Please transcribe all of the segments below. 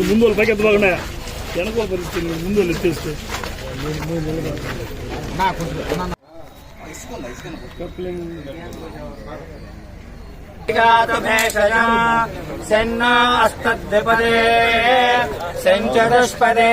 ముందు వాళ్ళు పైకి ఎంత బాగున్నాయా? వెనక పరిస్థితి ముందు వాళ్ళు ఎత్తేస్తే సెన్న అస్తద్విపదే సెంచతుష్పదే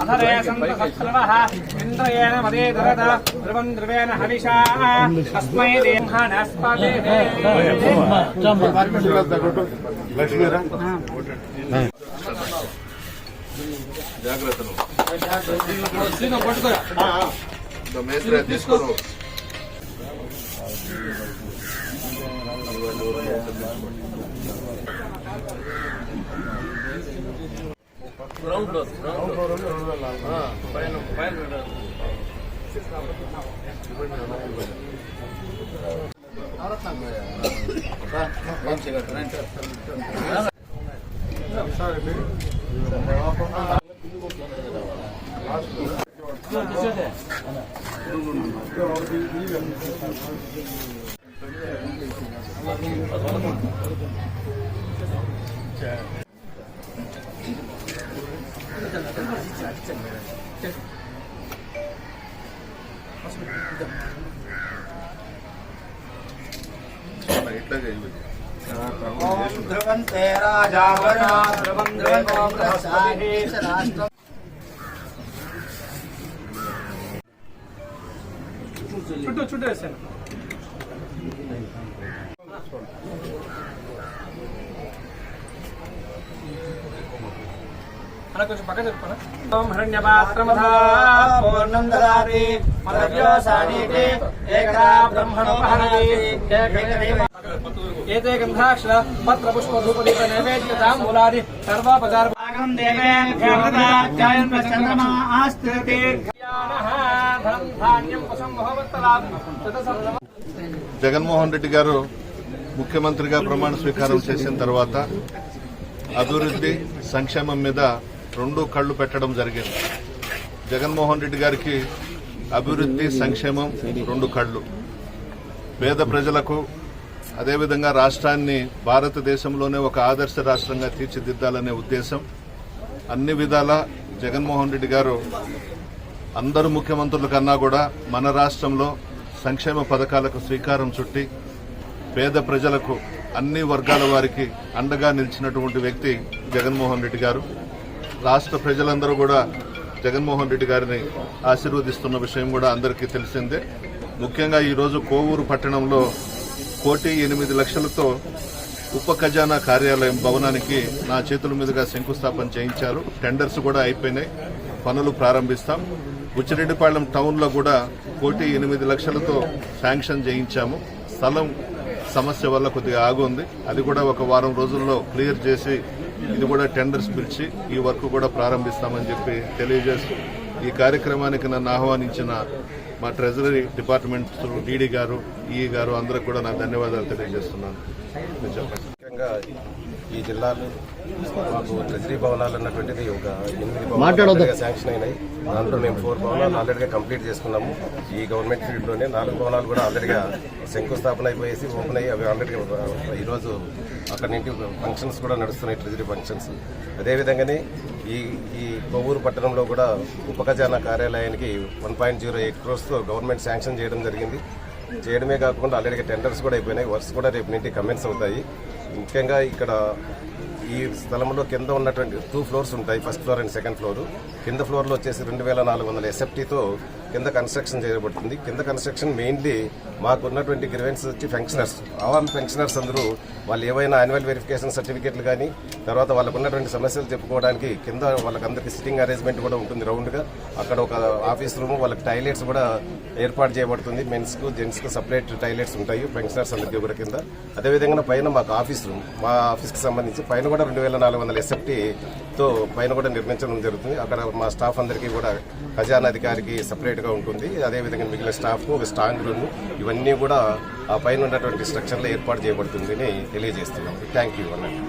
అధరే సంత శత్రువః ఇంద్రయేణ మదే ధ్రువం ధ్రువేణ హవిషా తస్మై లక్ష్మీరా జాగ్రత్తలు గ్రౌండ్ ఫ్లోర్ గ్రౌండ్ ఫ్లోర్ రెండు వేల పైన పైన సార్ ఇంకా మేస్త్రి తీసుకోరు ఇట్లా చేయండి ఓం ధ్రువంతే రాజావరణ ధ్రువం ధ్రువో బృహస్పతి రాష్ట్రం చుట్టూ చుట్టూ వేసాను అలా కొంచెం పక్కన చెప్పుకోనా? ఓం హిరణ్యపాత్రమధా పూర్ణం దదాతి మదవ్యోసానీతి ఏకదా బ్రహ్మణోపహరతి ఏకైకదేవ ఏతే గంధాక్షర పత్ర పుష్ప ధూప దీప నైవేద్య తాంబూలాది సర్వాపచార భాగం చంద్రమా ధనం ధాన్యం కుసం జగన్మోహన్ రెడ్డి గారు ముఖ్యమంత్రిగా ప్రమాణ స్వీకారం చేసిన తర్వాత అభివృద్ధి సంక్షేమం మీద రెండు కళ్ళు పెట్టడం జరిగింది. జగన్మోహన్ రెడ్డి గారికి అభివృద్ధి సంక్షేమం రెండు కళ్ళు. పేద ప్రజలకు అదేవిధంగా రాష్ట్రాన్ని భారతదేశంలోనే ఒక ఆదర్శ రాష్ట్రంగా తీర్చిదిద్దాలనే ఉద్దేశం. అన్ని విధాల జగన్మోహన్ రెడ్డి గారు అందరు ముఖ్యమంత్రుల కన్నా కూడా మన రాష్ట్రంలో సంక్షేమ పథకాలకు శ్రీకారం చుట్టి పేద ప్రజలకు అన్ని వర్గాల వారికి అండగా నిలిచినటువంటి వ్యక్తి జగన్మోహన్ రెడ్డి గారు. రాష్ట్ర ప్రజలందరూ కూడా జగన్మోహన్ రెడ్డి గారిని ఆశీర్వదిస్తున్న విషయం కూడా అందరికీ తెలిసిందే. ముఖ్యంగా ఈరోజు కోవూరు పట్టణంలో కోటి ఎనిమిది లక్షలతో ఉప ఖజానా కార్యాలయం భవనానికి నా చేతుల మీదుగా శంకుస్థాపన చేయించారు. టెండర్స్ కూడా అయిపోయినాయి. పనులు ప్రారంభిస్తాం. బుచ్చిరెడ్డిపాళెం టౌన్లో కూడా కోటి ఎనిమిది లక్షలతో శాంక్షన్ చేయించాము. స్థలం సమస్య వల్ల కొద్దిగా ఆగుంది. అది కూడా ఒక వారం రోజుల్లో క్లియర్ చేసి ఇది కూడా టెండర్స్ పిలిచి ఈ వర్క్ కూడా ప్రారంభిస్తామని చెప్పి తెలియజేస్తూ ఈ కార్యక్రమానికి నన్ను ఆహ్వానించిన మా ట్రెజరీ డిపార్ట్మెంట్ డీడీ గారు ఈ గారు అందరికి కూడా నా ధన్యవాదాలు తెలియజేస్తున్నాను. చెప్పండి. ఈ జిల్లాలో మాకు ట్రెజరీ భవనాలు అన్నటువంటిది ఒక ఎనిమిది భవనాలు శాంక్షన్ అయినాయి. దాంట్లో మేము ఫోర్ భవనాలు ఆల్రెడీగా కంప్లీట్ చేసుకున్నాము. ఈ గవర్నమెంట్ ఫీల్డ్లోనే నాలుగు భవనాలు కూడా ఆల్రెడీగా శంకుస్థాపన అయిపోయేసి ఓపెన్ అయ్యి అవి ఆల్రెడీగా ఈరోజు అక్కడ నుండి ఫంక్షన్స్ కూడా నడుస్తున్నాయి ట్రెజరీ ఫంక్షన్స్. అదేవిధంగానే ఈ ఈ కొవ్వూరు పట్టణంలో కూడా ఉప ఖజానా కార్యాలయానికి వన్ పాయింట్ జీరో ఎయిట్ క్రోర్స్తో గవర్నమెంట్ శాంక్షన్ చేయడం జరిగింది. చేయడమే కాకుండా ఆల్రెడీ టెండర్స్ కూడా అయిపోయినాయి. వర్క్స్ కూడా రేపు నుండి కమెంట్స్ అవుతాయి. ముఖ్యంగా ఇక్కడ ఈ స్థలంలో కింద ఉన్నటువంటి టూ ఫ్లోర్స్ ఉంటాయి. First floor and second floor కింద ఫ్లోర్లో వచ్చేసి రెండు వేల నాలుగు వందల ఎస్ఎఫ్టీతో కింద కన్స్ట్రక్షన్ చేయబడుతుంది. కింద కన్స్ట్రక్షన్ మెయిన్లీ మాకు ఉన్నటువంటి గ్రివెన్స్ వచ్చి ఫంక్షనర్స్ ఆవామ్ పెన్షనర్స్ అందరూ వాళ్ళు ఏవైనా యాన్యువల్ వెరిఫికేషన్ సర్టిఫికేట్లు కానీ తర్వాత వాళ్ళకు ఉన్నటువంటి సమస్యలు చెప్పుకోవడానికి కింద వాళ్ళకందరికీ సిట్టింగ్ అరేంజ్మెంట్ కూడా ఉంటుంది రౌండ్గా అక్కడ ఒక ఆఫీస్ రూమ్ వాళ్ళకి టాయిలెట్స్ కూడా ఏర్పాటు చేయబడుతుంది. మెన్స్కు జెంట్స్కు సపరేట్ టాయిలెట్స్ ఉంటాయి ఫంక్షనర్స్ అందరికీ కూడా కింద. అదేవిధంగా పైన మాకు ఆఫీస్ రూమ్ మా ఆఫీస్కి సంబంధించి పైన కూడా రెండు వేల నాలుగు వందల ఎస్ఎఫ్టీతో పైన కూడా నిర్మించడం జరుగుతుంది. అక్కడ మా స్టాఫ్ అందరికీ కూడా ఖజానా అధికారికి సపరేట్ సపరేట్గా ఉంటుంది. అదేవిధంగా మిగిలిన స్టాఫ్ ఒక స్ట్రాంగ్ రూమ్ ఇవన్నీ కూడా ఆ పైన ఉన్నటువంటి స్ట్రక్చర్లో ఏర్పాటు చేయబడుతుందని తెలియజేస్తున్నాం. థ్యాంక్ యూ అన్నట్టు